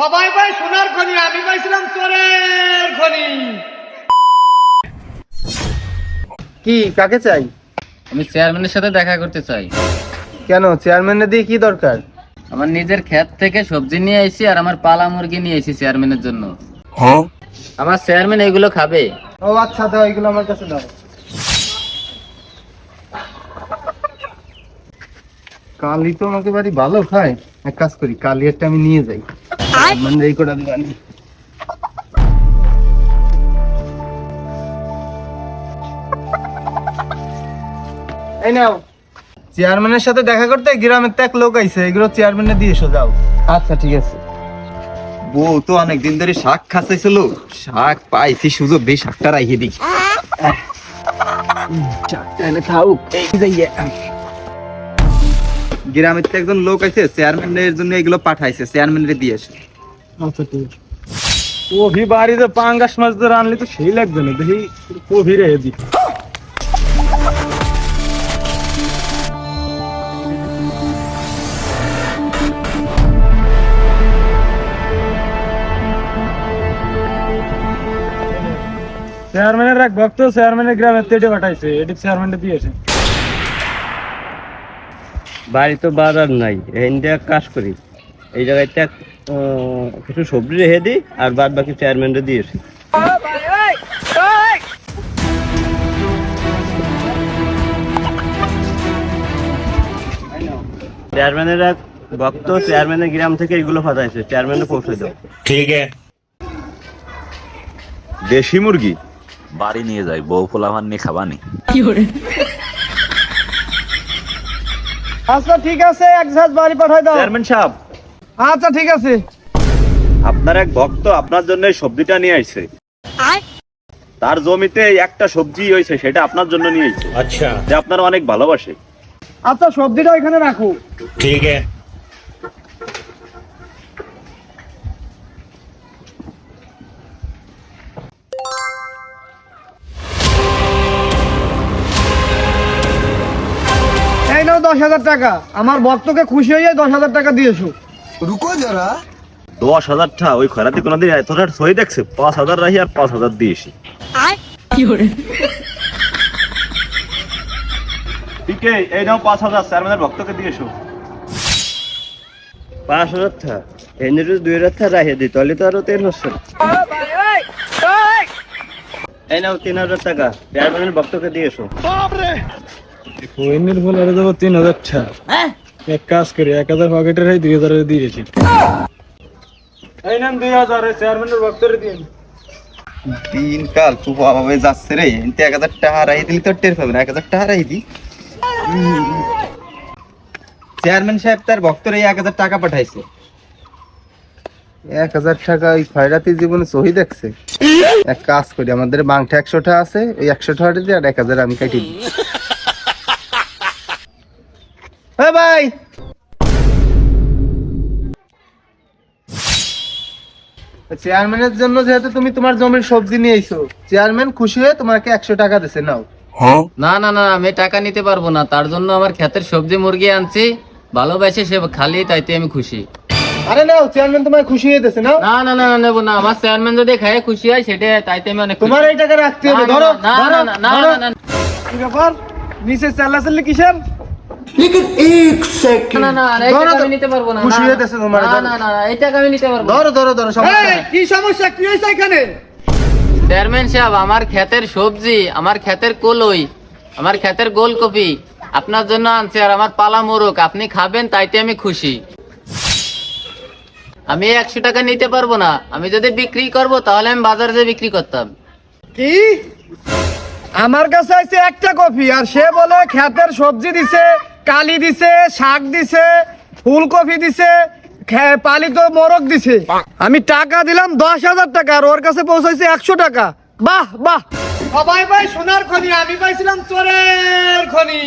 সবাই পাই সোনার খনি আমি পাইছিলাম চোরের খনি। কি কাকে চাই? আমি চেয়ারম্যানের সাথে দেখা করতে চাই। কেন চেয়ারম্যানের দিয়ে কি দরকার? আমার নিজের ক্ষেত থেকে সবজি নিয়ে আইছি আর আমার পালা মুরগি নিয়ে আইছি চেয়ারম্যানের জন্য। আমার চেয়ারম্যান এগুলো খাবে। ও আচ্ছা দাও এগুলো আমার কাছে দাও। কালি তো আমাকে বাড়ি ভালো খায়। এক কাজ করি কালি একটা আমি নিয়ে যাই। এই এই নাও। চেয়ারম্যানের সাথে দেখা করতে গ্রামের তো এক লোক আইছে এগুলো চেয়ারম্যানে দিয়ে এসো যাও। আচ্ছা ঠিক আছে। বউ তো অনেকদিন ধরে শাক খাসাইছিল শাক পাইছি সুযোগ বেশ শাকটা রাইখে দিই গ্রামের তো একজন লোক আছে চেয়ারম্যানের জন্য এগুলো পাঠাইছে চেয়ারম্যানের দিয়ে আসে। আচ্ছা ঠিক আছে। কফি বাড়িতে পাঙ্গাস মাছ ধরে আনলে তো সেই লাগবে না, দেখি কফি রে দি চেয়ারম্যানের এক ভক্ত চেয়ারম্যানের গ্রামের তেটে পাঠাইছে এটি চেয়ারম্যানটা দিয়েছে বাড়ি তো বাজার নাই এক কাজ করি। এই জায়গাটা কিছু সবজি রেখে দিই আর বাদ বাকি চেয়ারম্যানটা দিয়েছি চেয়ারম্যানের এক ভক্ত চেয়ারম্যানের গ্রাম থেকে এগুলো ফাটাইছে চেয়ারম্যানে পৌঁছে দাও। দেশি মুরগি? বাড়ি নিয়ে যাই বউ পোলাভান নিয়ে খাবানি। আচ্ছা ঠিক আছে এক ঝাঁজ বাড়ি পাঠাই দাও। চেয়ারম্যান সাহেব। আচ্ছা ঠিক আছে। আপনার এক ভক্ত আপনার জন্য এই সবজিটা নিয়ে আইছে। তার জমিতে একটা সবজি হয়েছে সেটা আপনার জন্য নিয়ে আইছে। আচ্ছা। যে আপনার অনেক ভালোবাসে। আচ্ছা সবজিটা এখানে রাখো। ঠিক নাও দশ হাজার টাকা। আমার ভক্তকে খুশি হয়ে দশ হাজার টাকা দিয়েছ। দশ হাজারটা ওই খরাতে কোনোদিন এতটা সহি দেখছে পাঁচ হাজার রাহি আর পাঁচ হাজার দিয়েছি। পিকে এই নাও পাঁচ হাজার চেয়ারম্যানের ভক্তকে দিয়েছ। পাঁচ হাজার টা যদি দুই হাজার টা রাখিয়ে দিই তাহলে তো আরও তিন হাজার। এই নাও তিন হাজার টাকা চেয়ারম্যানের ভক্তকে দিয়েছ। কোয়েনের বলে আরে দেবো তিন হাজার টাকা এক কাজ করি এক হাজার পকেটের হয় দুই হাজার দিয়েছি। এই নাম দুই হাজার চেয়ারম্যানের ভক্তরে দিন। দিন কাল খুব অভাবে যাচ্ছে রে। এনতে এক হাজার টাকা রাই দিলি তো টের পাবে না এক হাজার টাকা রাই দি। চেয়ারম্যান সাহেব তার ভক্তর এই এক হাজার টাকা পাঠাইছে। এক হাজার টাকা ওই খয়রাতি জীবনে সহি দেখছে। এক কাজ করি আমাদের বাংটা একশোটা আছে ওই একশো টাকাটা দিয়ে আর এক হাজার আমি কাটি দিই। হ্যাঁ ভাই চেয়ারম্যানের জন্য যেহেতু তুমি তোমার জমির সবজি নিয়ে এসো চেয়ারম্যান খুশি হয়ে তোমাকে একশো টাকা দিছে নাও না না না আমি টাকা নিতে পারব না তার জন্য আমার ক্ষেতের সবজি মুরগি আনছি ভালোবাসে সে খালি তাইতে আমি খুশি আরে নাও চেয়ারম্যান তোমাকে খুশি হয়ে দিছে নাও না না না না নেব না আমার চেয়ারম্যান যদি খায় খুশি হয় সেটা তাইতে আমি অনেক তোমার এই টাকা রাখতে হবে ধরো না, না, না, না, না, কি ব্যাপার নিচে চাল্লাচাল্লি কিসের না, না, না, এই টাকা আমি নিতে পারব না, খুশি না, হয়ে গেছে তোমার, না, না, না, না, এই টাকা আমি নিতে পারব ধরো ধরো ধরো সমস্যা কি সমস্যা? কি হয়েছে এখানে? চেয়ারম্যান সাহেব আমার ক্ষেতের সবজি আমার ক্ষেতের কলই আমার ক্ষেতের গোলকপি আপনার জন্য আনছি আর আমার পালা মোরগ আপনি খাবেন তাইতে আমি খুশি। আমি একশো টাকা নিতে পারব না আমি যদি বিক্রি করব তাহলে আমি বাজারে যেয়ে বিক্রি করতাম। কি? আমার কাছে আছে একটা কপি আর সে বলে ক্ষেতের সবজি দিছে কালি দিছে, শাক দিছে, ফুলকপি দিছে পালিত মোরগ দিছে। আমি টাকা দিলাম দশ হাজার টাকা আর ওর কাছে পৌঁছাইছে একশো টাকা। বাহ বাহ। সবাই ভাই সোনার খনি, আমি পাইছিলাম চোরের খনি।